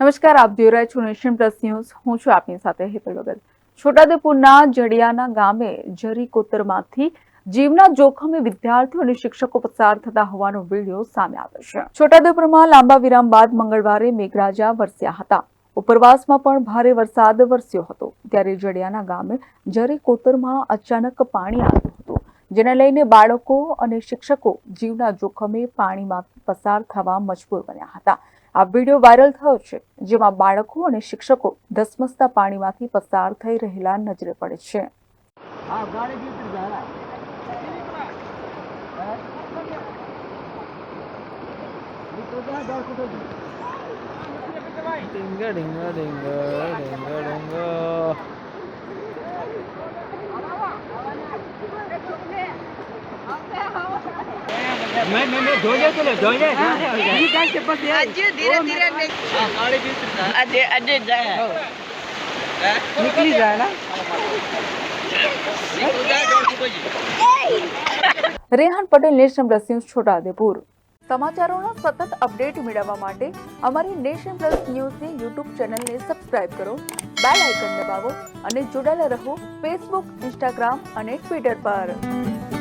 નમસ્કાર, આપ જોઈ રહ્યા છો નેશન પ્લસ ન્યૂઝ. હું છું આપની સાથે હેતલ વગર. છોટાઉદેપુરના જડિયાના ગામે જરી કોતરમાંથી જીવના જોખમે વિદ્યાર્થીઓ અને શિક્ષકો પસાર થતા હોવાનો વીડિયો સામે આવ્યો છે. છોટાઉદેપુરમાં લાંબા વિરામ બાદ મંગળવારે મેઘરાજા વરસ્યા હતા. ઉપરવાસમાં પણ ભારે વરસાદ વરસ્યો હતો. ત્યારે જડિયાના ગામે જરી કોતરમાં અચાનક પાણી આવ્યું હતું, જેને લઈને બાળકો અને શિક્ષકો જીવના જોખમે પાણીમાં પસાર થવા મજબૂર બન્યા હતા. આ વીડિયો વાયરલ થયો છે જેમાં બાળકો અને શિક્ષકો ધસમસતા પાણીમાંથી પસાર થઈ રહેલા નજરે પડે છે. ડિંગ ડિંગ ડિંગ ડિંગ ડિંગા ઈ કે પછી આજે ધીરે ધીરે આજે આજે જાય. નીકળી જાય ના? Rehan Patel nation plus news Chhota Udepur. સમાચારોના સતત અપડેટ મેળવવા માટે અમારી નેશન પ્લસ ન્યૂઝની યુટ્યુબ ચેનલને સબસ્ક્રાઇબ કરો બેલ આઇકન દબાવો અને જોડાયેલા રહો ફેસબુક ઇન્સ્ટાગ્રામ અને ટ્વિટર પર.